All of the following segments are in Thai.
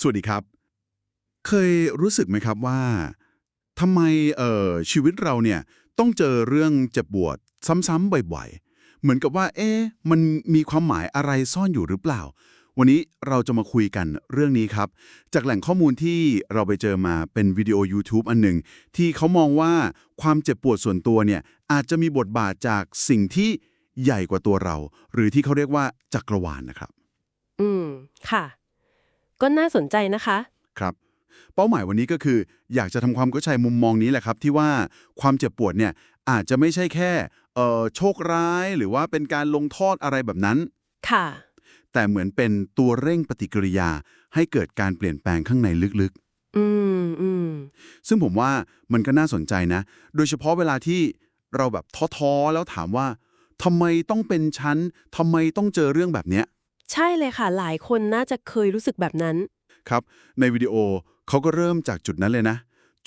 สวัสดีครับ เคยรู้สึกไหมครับว่าทำไมเอ่อชีวิตเราเนี่ยต้องเจอเรื่องเจ็บปวดซ้ำๆบ่อยๆ เหมือนกับว่า เอ๊ะมันมีความหมายอะไรซ่อนอยู่หรือเปล่า วันนี้เราจะมาคุยกันเรื่องนี้ครับ จากแหล่งข้อมูลที่เราไปเจอมาเป็นวิดีโอ YouTube อันหนึ่ง ที่เขามองว่าความเจ็บปวดส่วนตัวเนี่ยอาจจะมีบทบาทจากสิ่งที่ใหญ่กว่าตัวเรา หรือที่เขาเรียกว่าจักรวาลนะครับ อืม ค่ะ ก็น่าสนใจนะคะ ครับ เป้าหมายวันนี้ก็คือ อยากจะทำความเข้าใจมุมมองนี้แหละครับ ที่ว่าความเจ็บปวดเนี่ยอาจจะไม่ใช่แค่เอ่อโชคร้ายหรือว่าเป็นการลงโทษอะไรแบบนั้น ค่ะ แต่เหมือนเป็นตัวเร่งปฏิกิริยาให้เกิดการเปลี่ยนแปลงข้างในลึกอืมอืมๆซึ่งผมว่ามันก็น่าสนใจนะ โดยเฉพาะเวลาที่เราแบบท้อๆ แล้วถามว่าทำไมต้องเป็นฉันทำไมต้องเจอเรื่องแบบเนี้ย ใช่เลยค่ะ หลายคนน่าจะเคยรู้สึกแบบนั้น ครับ ในวิดีโอเขาก็เริ่มจากจุดนั้นเลยนะ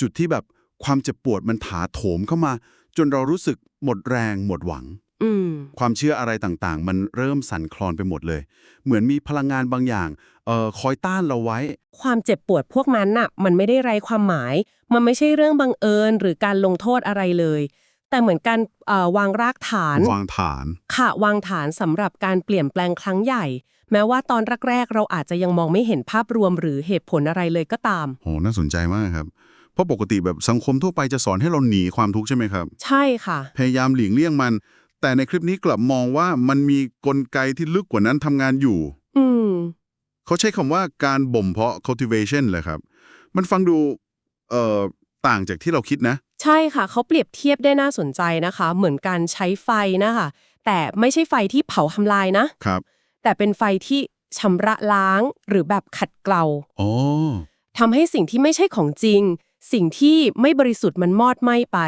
จุดที่แบบความเจ็บปวดมันถาโถมเข้ามา จนเรารู้สึกหมดแรงหมดหวัง อืม ความเชื่ออะไรต่างๆ มันเริ่มสั่นคลอนไปหมดเลย เหมือนมีพลังงานบางอย่างเอ่อคอยต้านเราไว้ ความเจ็บปวดพวกนั้นน่ะ มันไม่ได้ไร้ความหมาย มันไม่ใช่เรื่องบังเอิญหรือการลงโทษอะไรเลย แต่เหมือนการเอ่อวางรากฐาน วางฐาน ค่ะ วางฐานสำหรับการเปลี่ยนแปลงครั้งใหญ่ แม้ว่าตอนแรกๆ เราอาจจะยังมองไม่เห็นภาพรวมหรือเหตุผลอะไรเลยก็ตามโหน่าสนใจมากครับ เพราะปกติแบบสังคมทั่วไปจะสอนให้เราหนีความทุกข์ใช่ไหมครับ ใช่ค่ะ พยายามหลีกเลี่ยงมัน แต่ในคลิปนี้กลับมองว่ามันมีกลไกที่ลึกกว่านั้นทำงานอยู่ อืมเขาใช้คำว่าการบ่มเพาะ cultivation เลยครับ มันฟังดูเอ่อต่างจากที่เราคิดนะ ใช่ค่ะ เขาเปรียบเทียบได้น่าสนใจนะคะ เหมือนการใช้ไฟนะคะ แต่ไม่ใช่ไฟที่เผาทำลายนะ ครับ แต่เป็นไฟที่ชำระล้างหรือแบบขัดเกลาอ๋อทำให้สิ่งที่ไม่ใช่ของจริง สิ่งที่ไม่บริสุทธิ์มันมอดไหม้ไป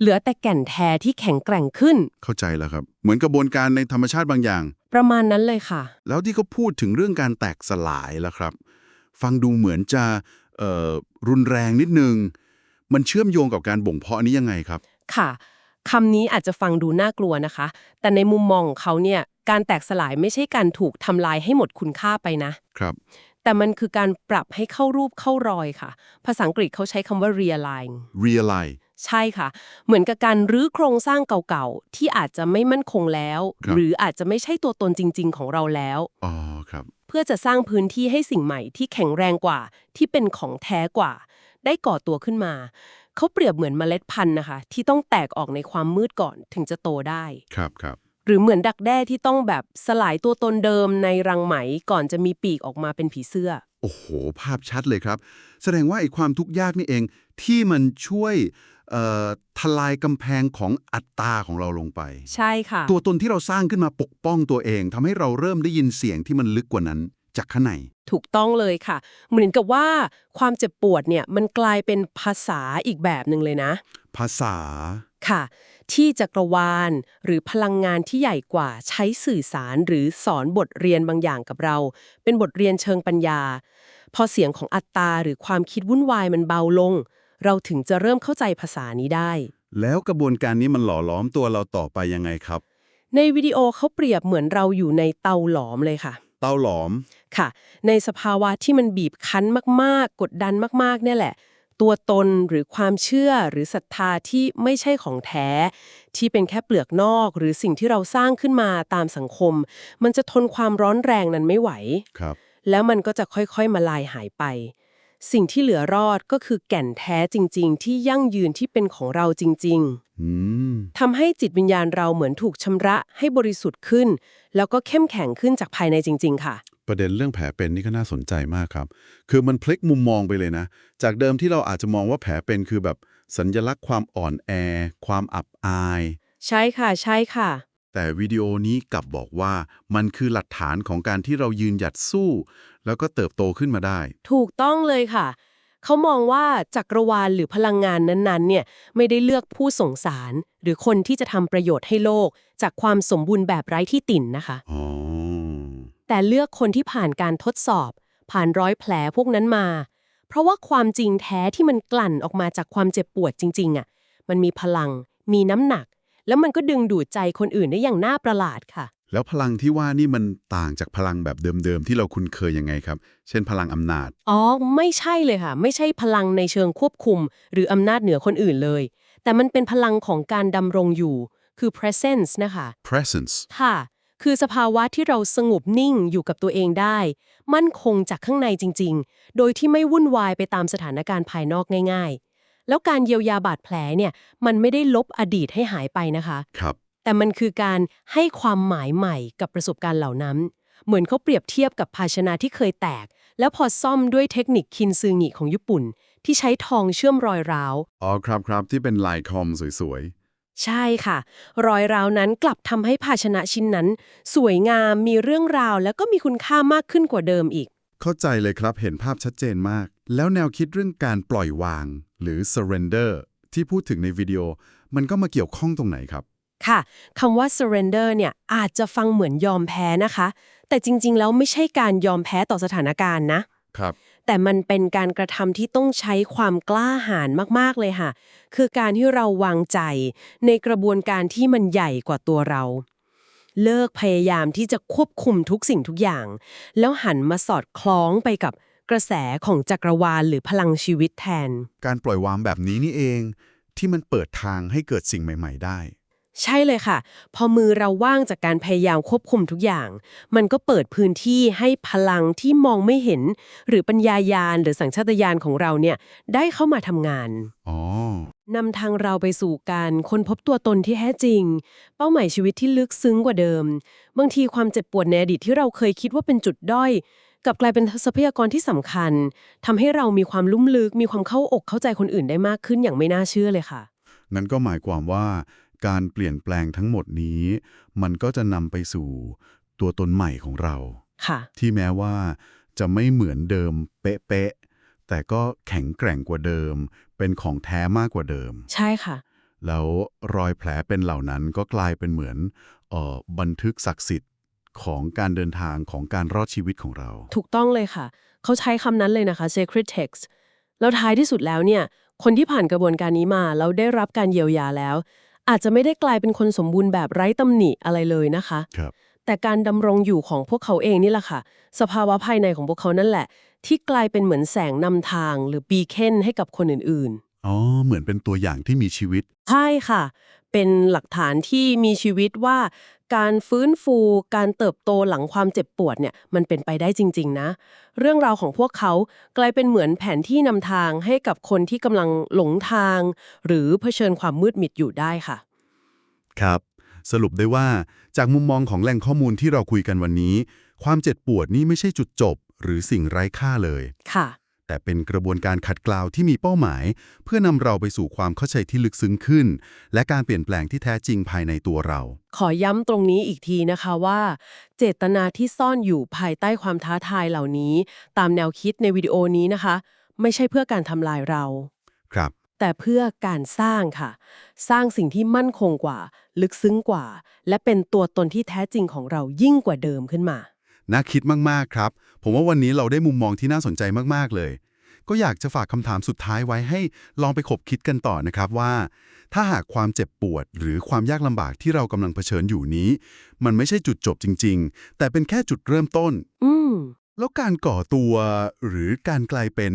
เหลือแต่แก่นแท้ที่แข็งแกร่งขึ้น เข้าใจแล้วครับ เหมือนกระบวนการในธรรมชาติบางอย่าง ประมาณนั้นเลยค่ะ แล้วที่เขาพูดถึงเรื่องการแตกสลายแล้วครับ ฟังดูเหมือนจะเอ่อรุนแรงนิดนึง มันเชื่อมโยงกับการบ่มเพาะนี้ยังไงครับ ค่ะคำนี้อาจจะฟังดูน่ากลัวนะคะ แต่ในมุมมองของเขาเนี่ยการแตกสลายไม่ใช่การถูกทำลายให้หมดคุณค่าไปนะครับ แต่มันคือการปรับให้เข้ารูปเข้ารอยค่ะ ภาษาอังกฤษเขาใช้คำว่า realign realize ใช่ค่ะ เหมือนกับการรื้อโครงสร้างเก่าๆ ที่อาจจะไม่มั่นคงแล้วครับหรืออาจจะไม่ใช่ตัวตนจริง ๆ ของเราแล้วอ๋อครับ เพื่อจะสร้างพื้นที่ให้สิ่งใหม่ที่แข็งแรงกว่า ที่เป็นของแท้กว่า ได้ก่อตัวขึ้นมา เขาเปรียบเหมือนเมล็ดพันธุ์นะคะ ที่ต้องแตกออกในความมืดก่อนถึงจะโตได้ครับครับหรือเหมือนดักแด้ที่ต้องแบบสลายตัวตนเดิมในรังไหมก่อนจะมีปีกออกมาเป็นผีเสื้อ โอ้โห ภาพชัดเลยครับ แสดงว่าไอ้ความทุกข์ยากนี่เองที่มันช่วยเอ่อทลายกำแพงของอัตตาของเราลงไป ใช่ค่ะ ตัวตนที่เราสร้างขึ้นมาปกป้องตัวเองทำให้เราเริ่มได้ยินเสียงที่มันลึกกว่านั้น จากข้างใน ถูกต้องเลยค่ะ เหมือนกับว่าความเจ็บปวดเนี่ยมันกลายเป็นภาษาอีกแบบหนึ่งเลยนะ ภาษาค่ะ ที่จักรวาลหรือพลังงานที่ใหญ่กว่าใช้สื่อสารหรือสอนบทเรียนบางอย่างกับเรา เป็นบทเรียนเชิงปัญญา พอเสียงของอัตตาหรือความคิดวุ่นวายมันเบาลง เราถึงจะเริ่มเข้าใจภาษานี้ได้ แล้วกระบวนการนี้มันหล่อล้อมตัวเราต่อไปยังไงครับ ในวิดีโอเขาเปรียบเหมือนเราอยู่ในเตาหลอมเลยค่ะ เต้าหลอม ค่ะ ในสภาวะที่มันบีบคั้นมากๆ กดดันมากๆ เนี่ยแหละ ตัวตนหรือความเชื่อหรือศรัทธาที่ไม่ใช่ของแท้ ที่เป็นแค่เปลือกนอกหรือสิ่งที่เราสร้างขึ้นมาตามสังคม มันจะทนความร้อนแรงนั้นไม่ไหวครับแล้วมันก็จะค่อยๆ มาลายหายไป สิ่งที่เหลือรอดก็คือแก่นแท้จริง ๆ ที่ยั่งยืนที่เป็นของเราจริงๆอืมทำให้จิตวิญญาณเราเหมือนถูกชำระให้บริสุทธิ์ขึ้น แล้วก็เข้มแข็งขึ้นจากภายในจริง ๆ ค่ะ ประเด็นเรื่องแผลเป็นนี่ก็น่าสนใจมากครับ คือมันพลิกมุมมองไปเลยนะ จากเดิมที่เราอาจจะมองว่าแผลเป็นคือแบบสัญลักษณ์ความอ่อนแอ ความอับอาย ใช่ค่ะ ใช่ค่ะ แต่วิดีโอนี้กลับบอกว่ามันคือหลักฐานของการที่เรายืนหยัดสู้ แล้วก็เติบโตขึ้นมาได้ ถูกต้องเลยค่ะ เขามองว่าจักรวาลหรือพลังงานนั้นๆเนี่ยไม่ได้เลือกผู้ส่งสาร หรือคนที่จะทำประโยชน์ให้โลก จากความสมบูรณ์แบบไร้ที่ติ่นนะคะอ๋อแต่เลือกคนที่ผ่านการทดสอบ ผ่านร้อยแผลพวกนั้นมา เพราะว่าความจริงแท้ที่มันกลั่นออกมาจากความเจ็บปวดจริงๆอะมันมีพลัง มีน้ำหนัก แล้วมันก็ดึงดูดใจคนอื่นได้อย่างน่าประหลาดค่ะ แล้วพลังที่ว่านี่มันต่างจากพลังแบบเดิมๆ ที่เราคุ้นเคยยังไงครับ เช่นพลังอำนาจ อ๋อ ไม่ใช่เลยค่ะ ไม่ใช่พลังในเชิงควบคุม หรืออำนาจเหนือคนอื่นเลย แต่มันเป็นพลังของการดำรงอยู่ คือ presence นะคะ presence ค่ะ คือสภาวะที่เราสงบนิ่งอยู่กับตัวเองได้ มั่นคงจากข้างในจริง ๆ โดยที่ไม่วุ่นวายไปตามสถานการณ์ภายนอกง่าย ๆ แล้วการเยียวยาบาดแผลเนี่ยมันไม่ได้ลบอดีตให้หายไปนะคะ ครับ แต่มันคือการให้ความหมายใหม่กับประสบการณ์เหล่านั้น เหมือนเขาเปรียบเทียบกับภาชนะที่เคยแตก แล้วพอซ่อมด้วยเทคนิคคินซึงิของญี่ปุ่น ที่ใช้ทองเชื่อมรอยร้าว อ๋อครับครับที่เป็นลายคอมสวยใช่ค่ะ รอยร้าวนั้นกลับทำให้ภาชนะชิ้นนั้น สวยงามมีเรื่องราวแล้วก็มีคุณค่ามากขึ้นกว่าเดิมอีก ๆ เข้าใจเลยครับเห็นภาพชัดเจนมาก แล้วแนวคิดเรื่องการปล่อยวาง หรือ surrender ที่พูดถึงในวิดีโอ มันก็มาเกี่ยวข้องตรงไหนครับ ค่ะคำว่า surrender เนี่ยอาจจะฟังเหมือนยอมแพ้นะคะ แต่จริง ๆ แล้วไม่ใช่การยอมแพ้ต่อสถานการณ์นะครับ แต่มันเป็นการกระทำที่ต้องใช้ความกล้าหาญมากๆเลยค่ะ คือการที่เราวางใจในกระบวนการที่มันใหญ่กว่าตัวเรา เลิกพยายามที่จะควบคุมทุกสิ่งทุกอย่าง แล้วหันมาสอดคล้องไปกับ กระแสของจักรวาลหรือพลังชีวิตแทน การปล่อยวางแบบนี้นี่เอง ที่มันเปิดทางให้เกิดสิ่งใหม่ ๆ ได้ ใช่เลยค่ะ พอมือเราว่างจากการพยายามควบคุมทุกอย่าง มันก็เปิดพื้นที่ให้พลังที่มองไม่เห็น หรือปัญญายาณหรือสัญชาตญาณของเราเนี่ยได้เข้ามาทำงาน อ๋อนำทางเราไปสู่การค้นพบตัวตนที่แท้จริง เป้าหมายชีวิตที่ลึกซึ้งกว่าเดิม บางทีความเจ็บปวดในอดีตที่เราเคยคิดว่าเป็นจุดด้อย กลับกลายเป็นทรัพยากรที่สำคัญทำให้เรามีความลุ่มลึก มีความเข้าอกเข้าใจคนอื่นได้มากขึ้นอย่างไม่น่าเชื่อเลยค่ะ นั่นก็หมายความว่า การเปลี่ยนแปลงทั้งหมดนี้ มันก็จะนำไปสู่ตัวตนใหม่ของเราค่ะที่แม้ว่าจะไม่เหมือนเดิมเป๊ะๆ แต่ก็แข็งแกร่งกว่าเดิม เป็นของแท้มากกว่าเดิม ใช่ค่ะ แล้วรอยแผลเป็นเหล่านั้นก็กลายเป็นเหมือนเอ่อบันทึกศักดิ์สิทธิ์ ของการเดินทางของการรอดชีวิตของเรา ถูกต้องเลยค่ะ เขาใช้คำนั้นเลยนะคะ sacred text แล้วท้ายที่สุดแล้วเนี่ย คนที่ผ่านกระบวนการนี้มาแล้วได้รับการเยียวยาแล้ว อาจจะไม่ได้กลายเป็นคนสมบูรณ์แบบไร้ตำหนิอะไรเลยนะคะครับแต่การดำรงอยู่ของพวกเขาเองนี่แหละค่ะ สภาวะภายในของพวกเขานั่นแหละ ที่กลายเป็นเหมือนแสงนำทางหรือบีเคนให้กับคนอื่นอ๋อ เหมือนเป็นตัวอย่างที่มีชีวิตๆใช่ค่ะ เป็นหลักฐานที่มีชีวิตว่า การฟื้นฟู การเติบโตหลังความเจ็บปวดเนี่ยมันเป็นไปได้จริง ๆ นะ เรื่องราวของพวกเขากลายเป็นเหมือนแผนที่นำทางให้กับคนที่กำลังหลงทาง หรือเผชิญความมืดมิดอยู่ได้ค่ะ ครับ สรุปได้ว่าจากมุมมองของแหล่งข้อมูลที่เราคุยกันวันนี้ ความเจ็บปวดนี่ไม่ใช่จุดจบ หรือสิ่งไร้ค่าเลยค่ะ แต่เป็นกระบวนการขัดเกลาวที่มีเป้าหมาย เพื่อนำเราไปสู่ความเข้าใจที่ลึกซึ้งขึ้น และการเปลี่ยนแปลงที่แท้จริงภายในตัวเรา ขอย้ำตรงนี้อีกทีนะคะว่า เจตนาที่ซ่อนอยู่ภายใต้ความท้าทายเหล่านี้ ตามแนวคิดในวิดีโอนี้นะคะ ไม่ใช่เพื่อการทำลายเรา ครับแต่เพื่อการสร้างค่ะ สร้างสิ่งที่มั่นคงกว่า ลึกซึ้งกว่า และเป็นตัวตนที่แท้จริงของเรายิ่งกว่าเดิมขึ้นมา น่าคิดมากๆครับ ผมว่าวันนี้เราได้มุมมองที่น่าสนใจมากๆเลย ก็อยากจะฝากคำถามสุดท้ายไว้ให้ลองไปขบคิดกันต่อนะครับว่า ถ้าหากความเจ็บปวด หรือความยากลำบากที่เรากำลังเผชิญอยู่นี้ มันไม่ใช่จุดจบจริง ๆ แต่เป็นแค่จุดเริ่มต้น อืมแล้วการก่อตัวหรือการกลายเป็น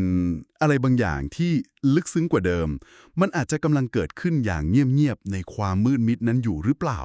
อะไรบางอย่างที่ลึกซึ้งกว่าเดิม มันอาจจะกำลังเกิดขึ้นอย่างเงียบๆในความมืดมิดนั้นอยู่หรือเปล่า